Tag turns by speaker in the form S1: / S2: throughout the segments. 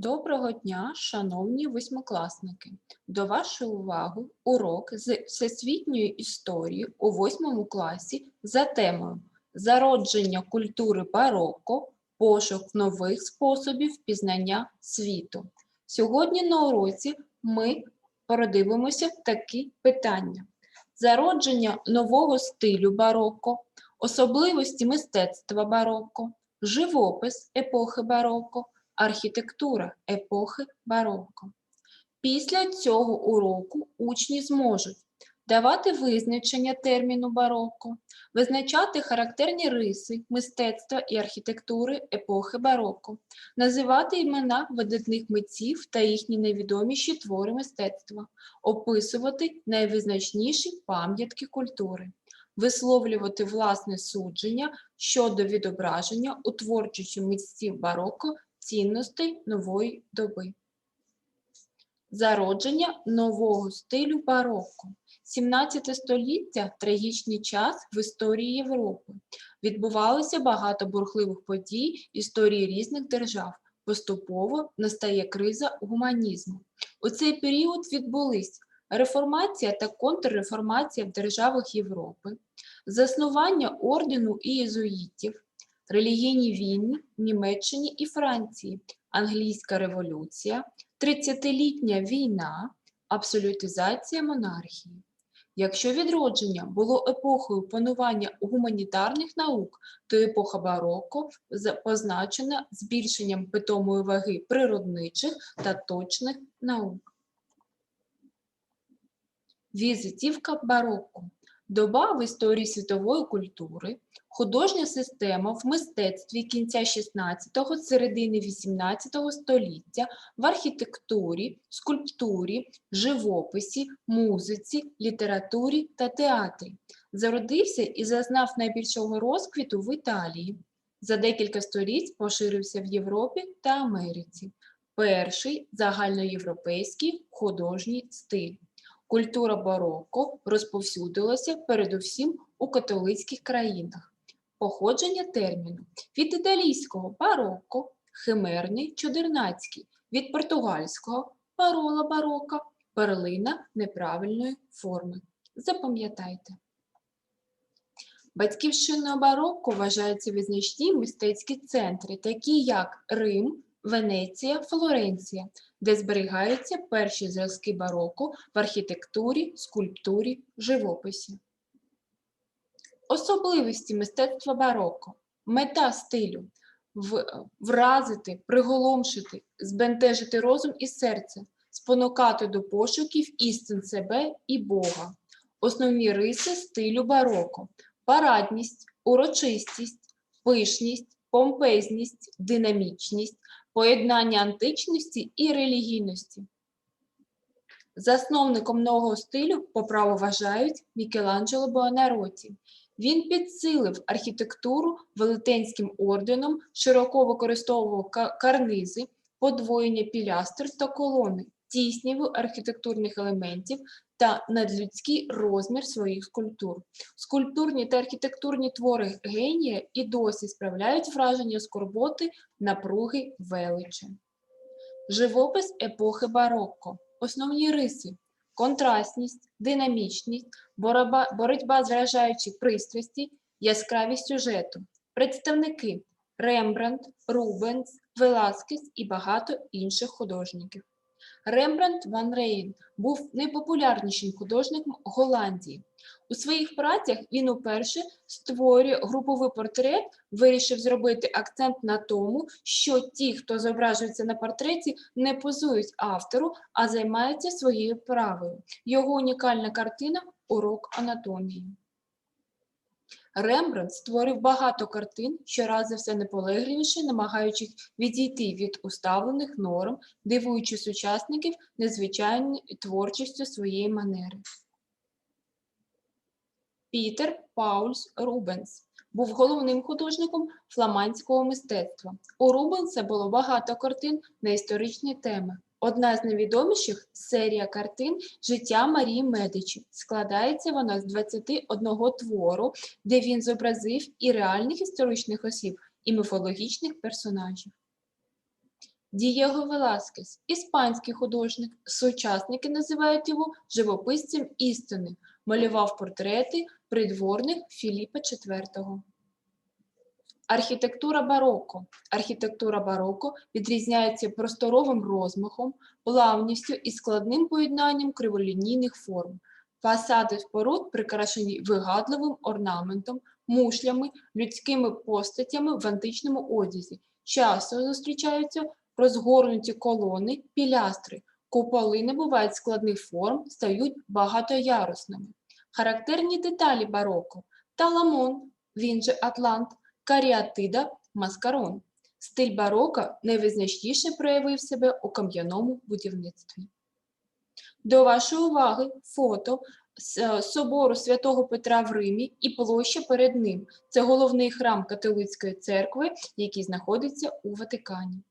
S1: Доброго дня, шановні восьмикласники! До вашої уваги урок з всесвітньої історії у восьмому класі за темою Зародження культури бароко, пошук нових способів пізнання світу. Сьогодні на уроці ми передивимося такі питання: зародження нового стилю бароко, особливості мистецтва бароко, живопис епохи бароко, архітектура епохи бароко. Після цього уроку учні зможуть давати визначення терміну бароко, визначати характерні риси мистецтва і архітектури епохи бароко, називати імена видатних митців та їхні найвідоміші твори мистецтва, описувати найвизначніші пам'ятки культури, висловлювати власне судження щодо відображення у творчості митців бароко цінностей нової доби. Зародження нового стилю бароко. 17 століття трагічний час в історії Європи. Відбувалося багато бурхливих подій історії різних держав. Поступово настає криза гуманізму. У цей період відбулись реформація та контрреформація в державах Європи, заснування ордену і релігійні війни в Німеччині і Франції, англійська революція, 30-літня війна, абсолютизація монархії. Якщо відродження було епохою панування гуманітарних наук, то епоха бароко позначена збільшенням питомої ваги природничих та точних наук. Візитівка бароко. Доба в історії світової культури, художня система в мистецтві кінця 16-го, середини 18 століття, в архітектурі, скульптурі, живописі, музиці, літературі та театрі. Зародився і зазнав найбільшого розквіту в Італії. За декілька століть поширився в Європі та Америці. Перший загальноєвропейський художній стиль. Культура бароко розповсюдилася передусім у католицьких країнах. Походження терміну від італійського бароко, химерний чудернацький, від португальського парола барока, перлина неправильної форми. Запам'ятайте. Батьківщиною бароко вважаються визначні мистецькі центри, такі як Рим, Венеція, Флоренція, де зберігаються перші зразки бароко в архітектурі, скульптурі, живописі. Особливості мистецтва бароко. Мета стилю вразити, приголомшити, збентежити розум і серце, спонукати до пошуків істин себе і Бога. Основні риси стилю бароко: парадність, урочистість, пишність, помпезність, динамічність, поєднання античності і релігійності. Засновником нового стилю по праву вважають Мікеланджело Буонаротті. Він підсилив архітектуру велетенським орденом, широко використовував карнизи, подвоєння пілястр та колони, тісніву архітектурних елементів та надлюдський розмір своїх скульптур. Скульптурні та архітектурні твори генія і досі справляють враження скорботи, напруги, величі. Живопис епохи барокко. Основні риси контрастність, динамічність, боротьба, боротьба з вражаючих пристрасті, яскравість сюжету. Представники Рембрандт, Рубенс, Веласкес і багато інших художників. Рембрандт Ван Рейн був найпопулярнішим художником Голландії. У своїх працях він уперше створює груповий портрет, вирішив зробити акцент на тому, що ті, хто зображується на портреті, не позують автору, а займаються своєю правою. Його унікальна картина Урок анатомії. Рембрандт створив багато картин, щораз за все наполегливіше, намагаючись відійти від уставлених норм, дивуючи сучасників незвичайною творчістю своєї манери. Пітер Паульс Рубенс був головним художником фламандського мистецтва. У Рубенса було багато картин на історичні теми. Одна з найвідоміших серія картин Життя Марії Медичі. Складається вона з 21 твору, де він зобразив і реальних історичних осіб, і міфологічних персонажів. Дієго Веласкес, іспанський художник. Сучасники називають його живописцем істини. Малював портрети придворних Філіпа IV. Архітектура бароко. Архітектура бароко відрізняється просторовим розмахом, плавністю і складним поєднанням криволінійних форм. Фасади споруд прикрашені вигадливим орнаментом, мушлями, людськими постатями в античному одязі. Часто зустрічаються розгорнуті колони, пілястри. Куполи не бувають складних форм, стають багатоярусними. Характерні деталі бароко – таламон, він же атлант, каріатида, маскарон. Стиль бароко найвизначніше проявив себе у кам'яному будівництві. До вашої уваги фото з е, собору святого Петра в Римі і площа перед ним. Це головний храм католицької церкви, який знаходиться у Ватикані.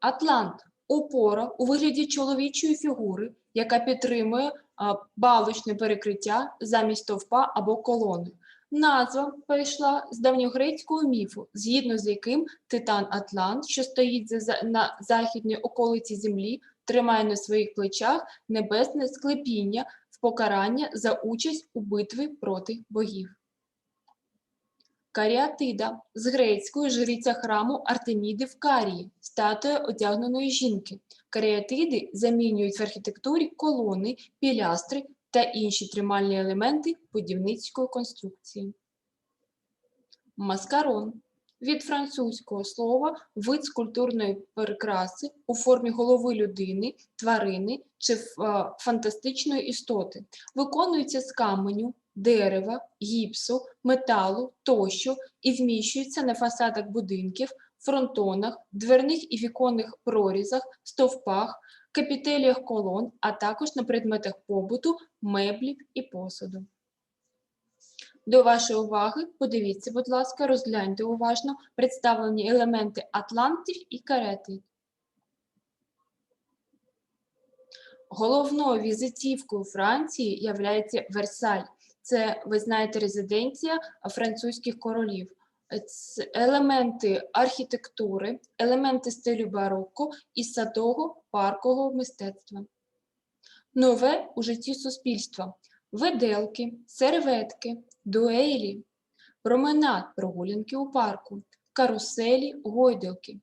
S1: Атлант опора у вигляді чоловічої фігури, яка підтримує а, балочне перекриття замість стовпа або колони. Назва перейшла з давньогрецького міфу, згідно з яким титан Атлант, що стоїть на західній околиці Землі, тримає на своїх плечах небесне склепіння в покарання за участь у битві проти богів. Каріатида з грецької жриця храму Артеміди в Карії, статуя одягненої жінки. Каріатиди замінюють в архітектурі колони, пілястри та інші тримальні елементи будівницької конструкції. Маскарон від французького слова вид скульптурної прикраси у формі голови людини, тварини чи фантастичної істоти. Виконується з каменю, дерева, гіпсу, металу тощо і вміщується на фасадах будинків, фронтонах, дверних і віконних прорізах, стовпах, капітеліях колон, а також на предметах побуту, меблів і посуду. До вашої уваги подивіться, будь ласка, розгляньте уважно представлені елементи атлантів і карети. Головною візитівкою Франції являється Версаль. Це, ви знаєте, резиденція французьких королів. Елементи архітектури, елементи стилю бароко і садового паркового мистецтва. Нове у житті суспільства. Виделки, серветки, дуелі, променад, прогулянки у парку, каруселі, гойдалки,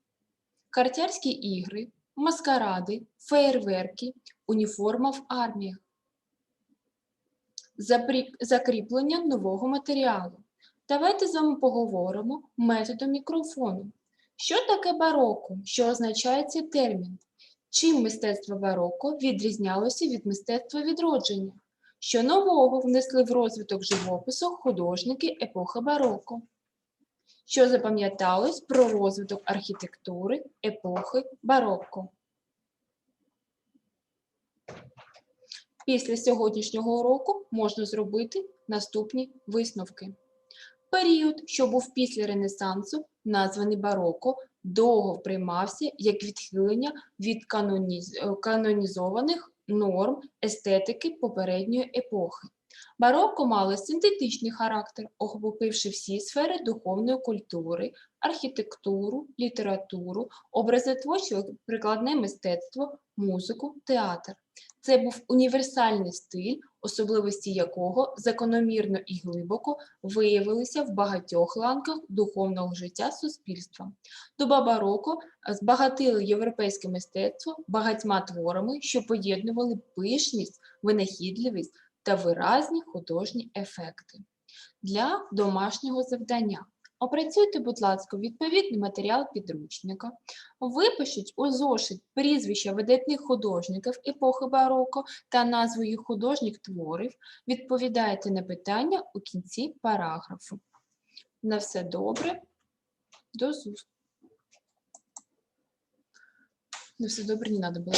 S1: картярські ігри, маскаради, феєрверки, уніформа в арміях, закріплення нового матеріалу. Давайте з вами поговоримо методом мікрофону. Що таке бароко? Що означає цей термін? Чим мистецтво бароко відрізнялося від мистецтва відродження? Що нового внесли в розвиток живопису художники епохи бароко? Що запам'яталось про розвиток архітектури епохи бароко? Після сьогоднішнього уроку можна зробити наступні висновки. Період, що був після Ренесансу, названий бароко, довго приймався як відхилення від каноніз- е, канонізованих норм естетики попередньої епохи. Бароко мало синтетичний характер, охопивши всі сфери духовної культури, архітектуру, літературу, образотворче прикладне мистецтво, музику, театр. Це був універсальний стиль, особливості якого закономірно і глибоко виявилися в багатьох ланках духовного життя суспільства. Доба бароко збагатила європейське мистецтво багатьма творами, що поєднували пишність, винахідливість та виразні художні ефекти. Для домашнього завдання опрацюйте, будь ласка, відповідний матеріал підручника, випишіть у зошит прізвища видатних художників епохи бароко та назву їх художніх творів, відповідайте на питання у кінці параграфу. На все добре. До зустрічі. На все добре, не треба було.